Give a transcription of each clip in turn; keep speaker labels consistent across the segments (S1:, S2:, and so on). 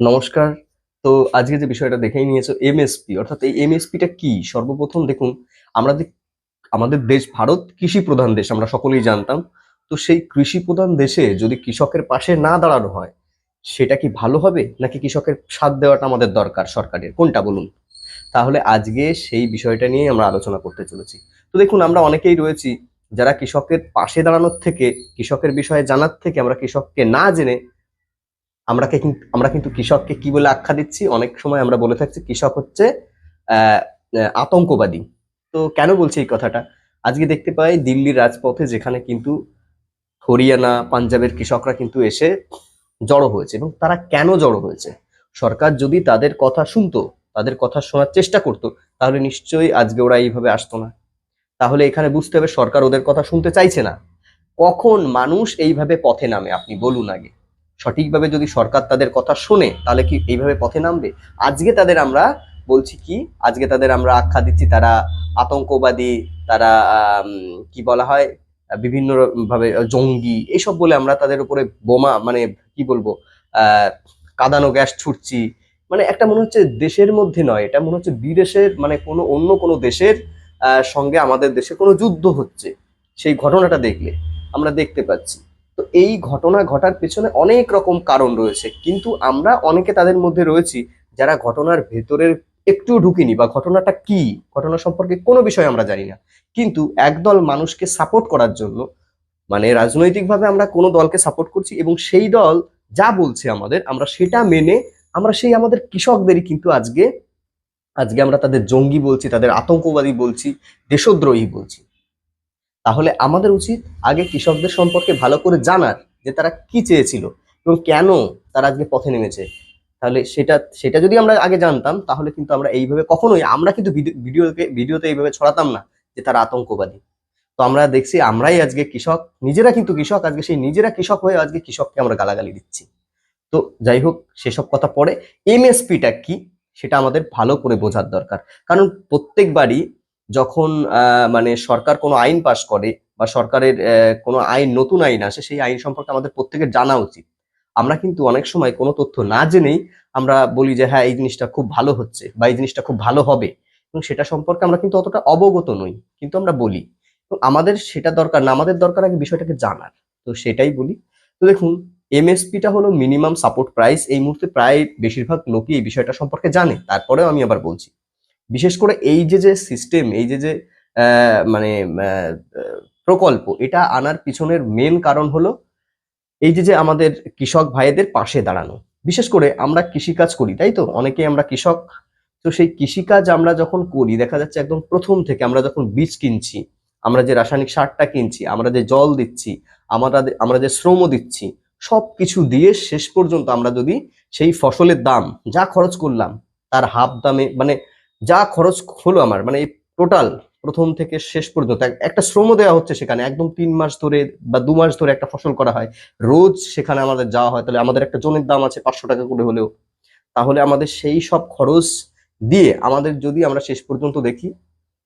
S1: নমস্কার। তো আজকে যে বিষয়টা দেখেই নিয়েছো এমএসপি অর্থাৎ এই এমএসপিটা কি? সর্বপ্রথম দেখুন আমরা আমাদের দেশ ভারত কৃষি প্রধান দেশ, আমরা সকলেই জানতাম। তো সেই কৃষি প্রধান দেশে যদি কৃষকের পাশে না দাঁড়ানো হয়, সেটা কি ভালো হবে? নাকি কৃষকের সাথ দেওয়াটা আমাদের দরকার সরকারের? কোনটা বলুন? তাহলে আজকে সেই বিষয়টা নিয়ে আমরা আলোচনা করতে চলেছি। তো দেখুন, আমরা অনেকেই রয়েছি যারা কৃষকের পাশে দাঁড়ানোর থেকে, কৃষকের বিষয়ে জানার থেকে আমরা কৃষককে না জেনে আমরা কিন্তু আমরা কিন্তু কৃষককে কি বলে আখ্যা দিচ্ছি? অনেক সময় আমরা বলে থাকছি, কৃষক হচ্ছে আতঙ্কবাদী। তো কেন বলছি এই কথাটা? আজকে দেখতে পাই দিল্লির রাজপথে যেখানে কিন্তু হরিয়ানা, পাঞ্জাবের কৃষকরা কিন্তু এসে জড়ো হয়েছে এবং তারা কেন জড়ো হয়েছে? সরকার যদি তাদের কথা শুনতো, তাদের কথা শোনার চেষ্টা করতো, তাহলে নিশ্চয়ই আজকে ওরা এইভাবে আসতো না। তাহলে এখানে বুঝতে হবে সরকার ওদের কথা শুনতে চাইছে না। কখন মানুষ এইভাবে পথে নামে, আপনি বলুন আগে। সঠিকভাবে যদি সরকার তাদের কথা শোনে, তাহলে কি এইভাবে পথে নামবে? আজকে তাদের আমরা বলছি কি? আজকে তাদের আমরা আখ্যা দিচ্ছি তারা আতঙ্কবাদী, তারা কি বলা হয়, বিভিন্ন ভাবে জঙ্গি এইসব বলে আমরা তাদের উপরে বোমা মানে কি বলব কাদানো গ্যাস ছুটছি। মানে একটা মনে হচ্ছে দেশের মধ্যে নয়, এটা মনে হচ্ছে বিদেশের মানে কোনো অন্য কোনো দেশের সঙ্গে আমাদের দেশে কোনো যুদ্ধ হচ্ছে। সেই ঘটনাটা দেখলে আমরা দেখতে পাচ্ছি। তো এই ঘটনা ঘটার পেছনে অনেক রকম কারণ রয়েছে। কিন্তু আমরা অনেকে তাদের মধ্যে রয়েছি যারা ঘটনার ভেতরের একটু ঢুকিনি বা ঘটনাটা কি, ঘটনা সম্পর্কে কোনো বিষয় আমরা জানি না। কিন্তু একদল মানুষকে সাপোর্ট করার জন্য মানে রাজনৈতিকভাবে আমরা কোনো দলকে সাপোর্ট করছি এবং সেই দল যা বলছে আমাদের, আমরা সেটা মেনে, আমরা সেই আমাদের কৃষকদেরই কিন্তু আজকে আজকে আমরা তাদের জঙ্গি বলছি, তাদের আতঙ্কবাদী বলছি, দেশদ্রোহী বলছি। তাহলে আমাদের উচিত আগে কৃষকদের সম্পর্কে ভালো করে জানার যে তারা কি চেয়েছিল এবং কেন তারা আজকে পথে নেমেছে। তাহলে সেটা সেটা যদি আমরা আগে জানতাম, তাহলে কিন্তু আমরা এইভাবে কখনোই, আমরা কিন্তু ভিডিও- ভিডিওকে, ভিডিওতে এইভাবে ছড়াতাম না যে তারা আতঙ্কবাদী। তো আমরা দেখছি, আমরাই আজকে কৃষক, নিজেরা কিন্তু কৃষক, আজকে সেই নিজেরা কৃষক হয়ে আজকে কৃষককে আমরা গালাগালি দিচ্ছি। তো যাই হোক, সেসব কথা পরে, এমএসপিটা কি, সেটা আমাদের ভালো করে বোঝার দরকার। কারণ প্রত্যেকবারই যখন মানে সরকার কোনো আইন পাশ করে বা সরকারের কোনো আইন, নতুন আইন আসে, সেই আইন সম্পর্কে আমাদের প্রত্যেকের জানা উচিত। আমরা কিন্তু অনেক সময় কোনো তথ্য না জেনেই আমরা বলি যে হ্যাঁ এই জিনিসটা খুব ভালো হচ্ছে বা এই জিনিসটা খুব ভালো হবে। এবং সেটা সম্পর্কে আমরা কিন্তু অতটা অবগত নই, কিন্তু আমরা বলি। তো আমাদের সেটা দরকার না, আমাদের দরকার আগে বিষয়টাকে জানার। তো সেটাই বলি। তো দেখুন, এমএসপিটা হলো মিনিমাম সাপোর্ট প্রাইস। এই মুহূর্তে প্রায় বেশিরভাগ লোকই এই বিষয়টা সম্পর্কে জানে। তারপরেও আমি আবার বলছি। বিশেষ করে এই যে যে সিস্টেম এই যে যে মানে প্রকল্প, এটা আনার পিছনের মেন কারণ হলো এই যে যে আমাদের কৃষক ভাইদের পাশে দাঁড়ানো। বিশেষ করে আমরা কৃষিকাজ করি, তাই তো? অনেকে আমরা কৃষক। তো সেই কৃষিকাজ আমরা যখন করি, দেখা যাচ্ছে একদম প্রথম থেকে আমরা যখন বীজ কিনছি, আমরা যে রাসায়নিক সারটা কিনছি, আমরা যে জল দিচ্ছি আমরা আমরা যে শ্রম দিচ্ছি সব কিছু দিয়ে শেষ পর্যন্ত আমরা যদি সেই ফসলের দাম, যা খরচ করলাম, তার হাফ দামে মানে যা খরচ হলো আমার মানে টোটাল প্রথম থেকে শেষ পর্যন্ত, এক- একটা শ্রম দেওয়া হচ্ছে সেখানে, একদম তিন মাস ধরে বা দু মাস ধরে একটা ফসল করা হয়। রোজ সেখানে আমাদের যাওয়া হয়, তাহলে আমাদের একটা জমির দাম আছে পাঁচশো টাকা করে হলেও। তাহলে আমাদের সেই সব খরচ দিয়ে আমাদের যদি আমরা শেষ পর্যন্ত দেখি,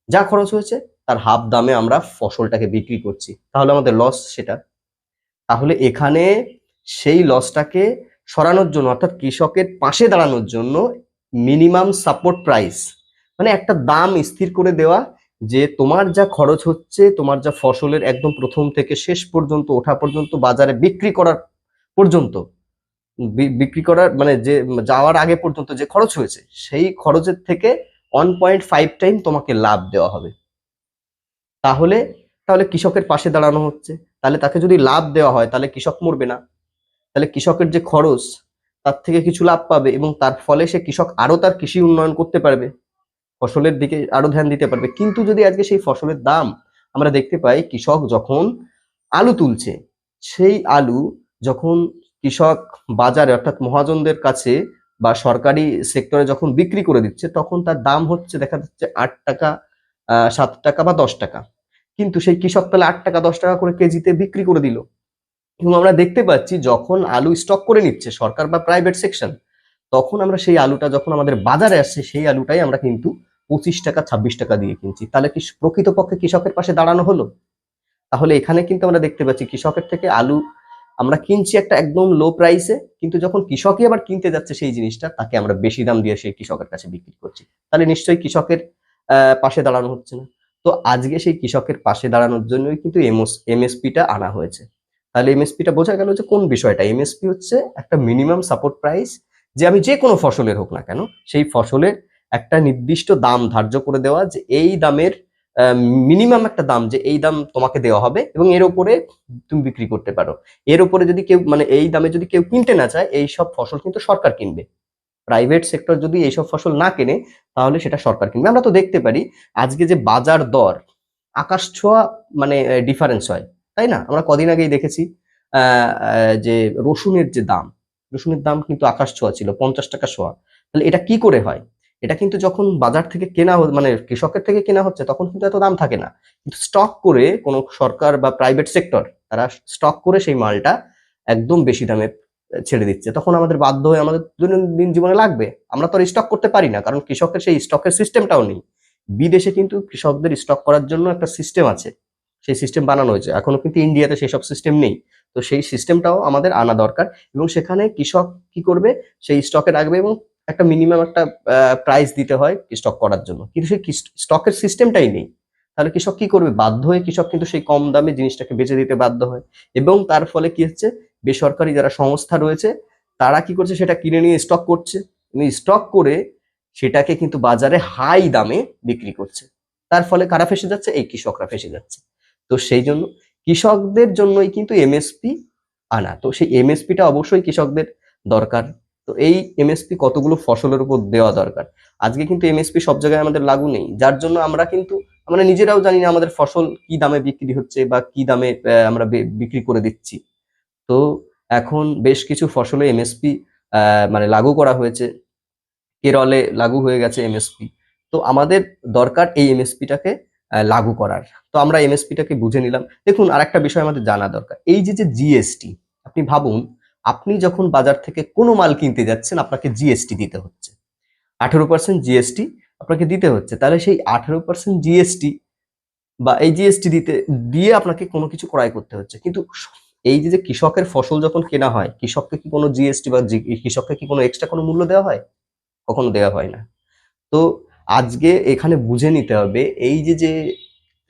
S1: যা খরচ হয়েছে, তার হাফ দামে আমরা ফসলটাকে বিক্রি করছি। তাহলে আমাদের লস সেটা। তাহলে এখানে সেই লসটাকে সরানোর জন্য, অর্থাৎ কৃষকের পাশে দাঁড়ানোর জন্য মিনিমাম সাপোর্ট প্রাইস মানে একটা দাম স্থির করে দেওয়া যে তোমার যা খরচ হচ্ছে, তোমার যা ফসলের একদম প্রথম থেকে শেষ পর্যন্ত, ওঠা পর্যন্ত, বাজারে বিক্রি করার পর্যন্ত বিক্রি করার মানে যে যাওয়ার আগে পর্যন্ত যে খরচ হয়েছে, সেই খরচের থেকে ওয়ান পয়েন্ট ফাইভ টাইম তোমাকে লাভ দেওয়া হবে। তাহলে তাহলে কৃষকের পাশে দাঁড়ানো হচ্ছে। তাহলে তাকে যদি লাভ দেওয়া হয়, তাহলে কৃষক মরবে না। তাহলে কৃষকের যে খরচ, তার থেকে কিছু লাভ পাবে এবং তার ফলে সে কৃষক আরও তার কৃষি উন্নয়ন করতে পারবে। ফসলের দিকে আরও ধ্যান দিতে পারবে। কিন্তু যদি আজকে সেই ফসলের দাম আমরা দেখতে পাই, কৃষক যখন আলু তুলছে, সেই আলু যখন কৃষক বাজারে অর্থাৎ মহাজনদের কাছে বা সরকারি সেক্টরে যখন বিক্রি করে দিচ্ছে, তখন তার দাম হচ্ছে দেখা যাচ্ছে আট টাকা সাত টাকা বা দশ টাকা। কিন্তু সেই কৃষক তাহলে আট টাকা, দশ টাকা করে কেজিতে বিক্রি করে দিল। এবং আমরা দেখতে পাচ্ছি যখন আলু স্টক করে নিচ্ছে, সরকার বা প্রাইভেট সেকশন তখন আমরা সেই আলুটা যখন আমাদের বাজারে আসছে, সেই আলুটাই আমরা কিন্তু পঁচিশ টাকা, ছাব্বিশ টাকা দিয়ে কিনছি। তাহলে কি প্রকৃতপক্ষে কৃষকের পাশে দাঁড়ানো হলো? তাহলে এখানে কিন্তু আমরা দেখতে পাচ্ছি কৃষকের থেকে আলু আমরা কিনছি একটা একদম লো প্রাইসে কিন্তু যখন কৃষকই আবার কিনতে যাচ্ছে সেই জিনিসটা, তাকে আমরা বেশি দাম দিয়ে সেই কৃষকের কাছে বিক্রি করছি। তাহলে নিশ্চয়ই কৃষকের পাশে দাঁড়ানো হচ্ছে না। তো আজকে সেই কৃষকের পাশে দাঁড়ানোর জন্যই কিন্তু এমএস, এমএসপিটা আনা হয়েছে। তাহলে এমএসপিটা বোঝা গেল যে কোন বিষয়টা? এমএসপি হচ্ছে একটা মিনিমাম সাপোর্ট প্রাইস যে আমি যে কোনো ফসলের হোক না কেন, সেই ফসলের একটা নির্দিষ্ট দাম ধার্য করে দেওয়া যে এই দামের মিনিমাম একটা দাম যে এই দাম তোমাকে দেওয়া হবে এবং এর উপরে তুমি বিক্রি করতে পারো। এর উপরে যদি কেউ মানে এই দামে যদি কেউ কিনতে না চায়, এই সব ফসল কিন্তু সরকার কিনবে। প্রাইভেট সেক্টর যদি এইসব ফসল না কেনে, তাহলে সেটা সরকার কিনবে। আমরা তো দেখতে পারি, আজকে যে বাজার দর, আকাশ ছোঁয়া মানে ডিফারেন্স হয়, তাই না? আমরা কদিন আগেই দেখেছি যে রসুনের যে দাম, রসুনের দাম কিন্তু আকাশ ছোঁয়া ছিল, পঞ্চাশ টাকা ছোঁয়া। তাহলে এটা কি করে হয়? এটা কিন্তু যখন বাজার থেকে কেনা মানে কৃষকের থেকে কেনা হচ্ছে, তখন কিন্তু এত দাম থাকে না। কিন্তু স্টক করে কোনো সরকার বা প্রাইভেট সেক্টর তারা স্টক করে সেই মালটা একদম বেশি দামে ছেড়ে দিচ্ছে। তখন আমাদের বাধ্য হয়ে আমাদের দৈনন্দিন জীবনে লাগবে। আমরা তো আর স্টক করতে পারি না, কারণ কৃষকের সেই স্টকের সিস্টেমটাও নেই। বিদেশে কিন্তু কৃষকদের স্টক করার জন্য একটা সিস্টেম আছে। সেই সিস্টেম বানানো হয়েছে। এখনও কিন্তু ইন্ডিয়াতে সেই সব সিস্টেম নেই। তো সেই সিস্টেমটাও আমাদের আনা দরকার এবং সেখানে কৃষক কি করবে? সেই স্টকে রাখবে এবং একটা মিনিমাম একটা প্রাইস দিতে হয় স্টক করার জন্য। কিন্তু সেই স্টকের সিস্টেমটাই নেই। তাহলে কৃষক কি করবে? বাধ্য হয়ে কৃষক কিন্তু সেই কম দামে জিনিসটাকে বেচে দিতে বাধ্য হয়। এবং তার ফলে কি হচ্ছে? বেসরকারি যারা সংস্থা রয়েছে, তারা কি করছে? সেটা কিনে নিয়ে স্টক করছে। স্টক করে সেটাকে কিন্তু বাজারে হাই দামে বিক্রি করছে। তার ফলে কারা ফেসে যাচ্ছে? এই কৃষকরা ফেসে যাচ্ছে। তো সেই জন্য কৃষকদের জন্যই কিন্তু এমএসপি আনা। তো সেই এমএসপিটা অবশ্যই কৃষকদের দরকার। তো এই এমএসপি কতগুলো ফসলের উপর দেওয়া দরকার? আজকে কিন্তু এমএসপি সব জায়গায় আমাদের লাগু নেই। যার জন্য আমরা কিন্তু, আমরা নিজেরাও জানি না আমাদের ফসল কি দামে বিক্রি হচ্ছে বা কি দামে আমরা বিক্রি করে দিচ্ছি। তো এখন বেশ কিছু ফসলে এমএসপি মানে লাগু করা হয়েছে। কেরলে লাগু হয়ে গেছে এমএসপি তো আমাদের দরকার এই এমএসপিটাকে লাগু করার। তো আমরা এমএসপিটাকে বুঝে নিলাম। দেখুন আর একটা বিষয় আমাদের জানা দরকার। এই যে যে জিএসটি আপনি ভাবুন আপনি যখন বাজার থেকে কোনো মাল কিনতে যাচ্ছেন, আপনাকে জিএসটি দিতে হচ্ছে। আঠেরো পার্সেন্ট জিএসটি আপনাকে দিতে হচ্ছে। তাহলে সেই আঠেরো পার্সেন্ট জিএসটি বা এই জিএসটি দিতে, দিয়ে আপনাকে কোনো কিছু ক্রয় করতে হচ্ছে। কিন্তু এই যে কৃষকের ফসল যখন কেনা হয়, কৃষককে কি কোনো জিএসটি বা কৃষককে কি কোনো এক্সট্রা কোনো মূল্য দেওয়া হয়? কখনো দেওয়া হয় না। তো আজকে এখানে বুঝে নিতে হবে, এই যে যে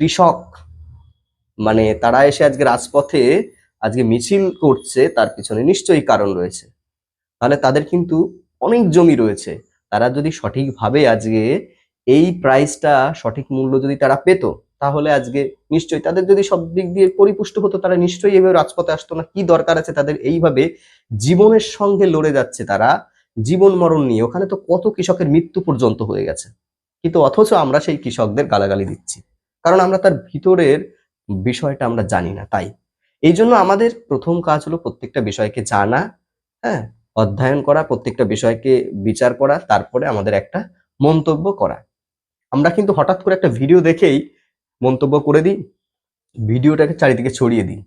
S1: কৃষক মানে তারা এসে আজকে রাজপথে মিছিল করছে, তার পিছনে নিশ্চয়ই কারণ রয়েছে। তাহলে তাদের কিন্তু অনেক জমি রয়েছে। তারা যদি সঠিকভাবে আজকে এই প্রাইসটা সঠিক মূল্য যদি তারা পেত, তাহলে আজকে নিশ্চয়ই তাদের যদি সব দিক দিয়ে পরিপুষ্ট হতো, তারা নিশ্চয়ই এভাবে রাজপথে আসতো না। কি দরকার আছে তাদের? এইভাবে জীবনের সঙ্গে লড়ে যাচ্ছে তারা, জীবন মরণ নিয়ে। ওখানে তো কত কৃষকের মৃত্যু পর্যন্ত হয়ে গেছে। কিন্তু অথচ আমরা সেই কৃষকদের গালাগালি দিচ্ছি। কারণ আমরা তার ভিতরের বিষয়টা আমরা জানি না, তাই। এই জন্য আমাদের প্রথম কাজ হলো প্রত্যেকটা বিষয়কে জানা হ্যাঁ? অধ্যয়ন করা, প্রত্যেকটা বিষয়কে বিচার করা, তারপরে আমাদের একটা মন্তব্য করা। আমরা কিন্তু হঠাৎ করে একটা ভিডিও দেখেই মন্তব্য করে দিই, ভিডিওটাকে চারিদিকে ছড়িয়ে দিই।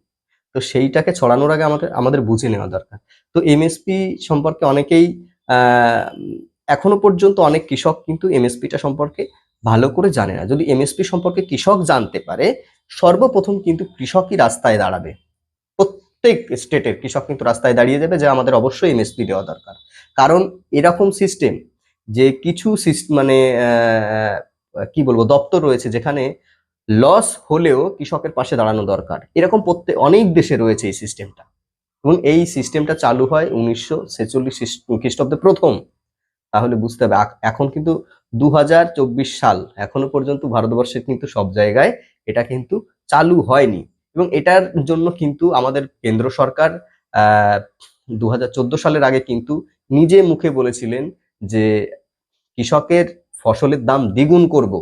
S1: তো সেইটাকে ছড়ানোর আগে আমাদের আমাদের বুঝে নেওয়া দরকার। তো এমএসপি সম্পর্কে অনেকেই এখনও পর্যন্ত অনেক কৃষক কিন্তু এমএসপিটা সম্পর্কে ভালো করে জানে না। যদি এমএসপি সম্পর্কে কৃষক জানতে পারে, সর্বপ্রথম কিন্তু কৃষকই রাস্তায় দাঁড়াবে। প্রত্যেক স্টেটের কৃষক কিন্তু রাস্তায় দাঁড়িয়ে যাবে, যে আমাদের অবশ্যই এমএসপি দেওয়া দরকার। কারণ এরকম সিস্টেম যে কিছু মানে কি বলব, দপ্তর রয়েছে যেখানে লস হলেও কৃষকের পাশে দাঁড়ানো দরকার। এরকম প্রত্যেক অনেক দেশে রয়েছে এই সিস্টেমটা এবং এই সিস্টেমটা চালু হয় উনিশশো ছেচল্লিশ খ্রিস্টাব্দে প্রথম। তাহলে বুঝতে হবে এখন কিন্তু দু হাজার চব্বিশ সাল। এখনও পর্যন্ত ভারতবর্ষের কিন্তু সব জায়গায় এটা কিন্তু চালু হয়নি। এবং এটার জন্য কিন্তু আমাদের কেন্দ্র সরকার, আহ দু সালের আগে কিন্তু নিজে মুখে বলেছিলেন যে কৃষকের ফসলের দাম দ্বিগুণ করব।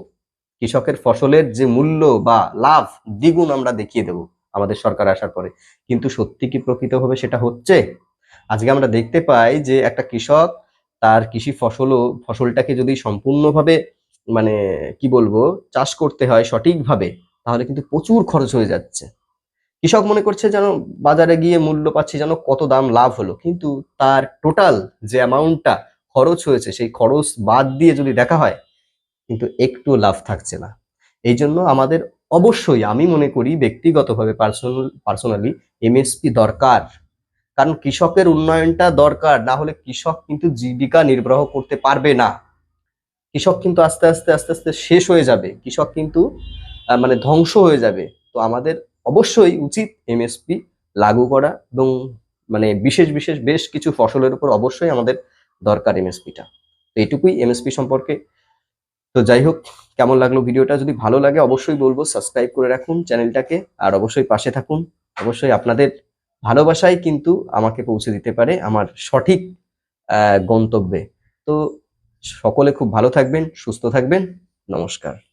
S1: কৃষকের ফসলের যে মূল্য বা লাভ দ্বিগুণ আমরা দেখিয়ে দেব আমাদের সরকার আসার পরে। কিন্তু সত্যি কি প্রকৃতভাবে সেটা হচ্ছে? আজকে আমরা দেখতে পাই যে একটা কৃষক তার কৃষি ফসলও, ফসলটাকে যদি সম্পূর্ণভাবে মানে কি বলব, চাষ করতে হয় সঠিকভাবে, তাহলে কিন্তু প্রচুর খরচ হয়ে যাচ্ছে। কৃষক মনে করছে যেন বাজারে গিয়ে মূল্য পাচ্ছে যেন কত দাম লাভ হলো। কিন্তু তার টোটাল যে অ্যামাউন্টটা খরচ হয়েছে, সেই খরচ বাদ দিয়ে যদি দেখা হয়, কিন্তু একটু লাভ থাকছে না। এই জন্য আমাদের অবশ্যই, আমি মনে করি ব্যক্তিগতভাবে পার্সোনাল পার্সোনালি এমএসপি দরকার। কারণ কৃষকের উন্নয়নটা দরকার, না হলে কৃষক কিন্তু জীবিকা নির্বাহ করতে পারবে না। কৃষক কিন্তু আস্তে আস্তে আস্তে আস্তে শেষ হয়ে যাবে। কৃষক কিন্তু মানে ধ্বংস হয়ে যাবে। তো আমাদের অবশ্যই উচিত এমএসপি লাগু করা এবং মানে বিশেষ বিশেষ বেশ কিছু ফসলের উপর অবশ্যই আমাদের দরকার এমএসপিটা তো এটুকুই এমএসপি সম্পর্কে। তো যাই হোক, কেমন লাগল ভিডিওটা? যদি ভালো লাগে অবশ্যই বলব সাবস্ক্রাইব করে রাখুন চ্যানেলটাকে আর অবশ্যই পাশে থাকুন। অবশ্যই আপনাদের ভালোবাসাই কিন্তু আমাকে পৌঁছে দিতে পারে আমার সঠিক গন্তব্যে। তো সকলে খুব ভালো থাকবেন, সুস্থ থাকবেন। নমস্কার।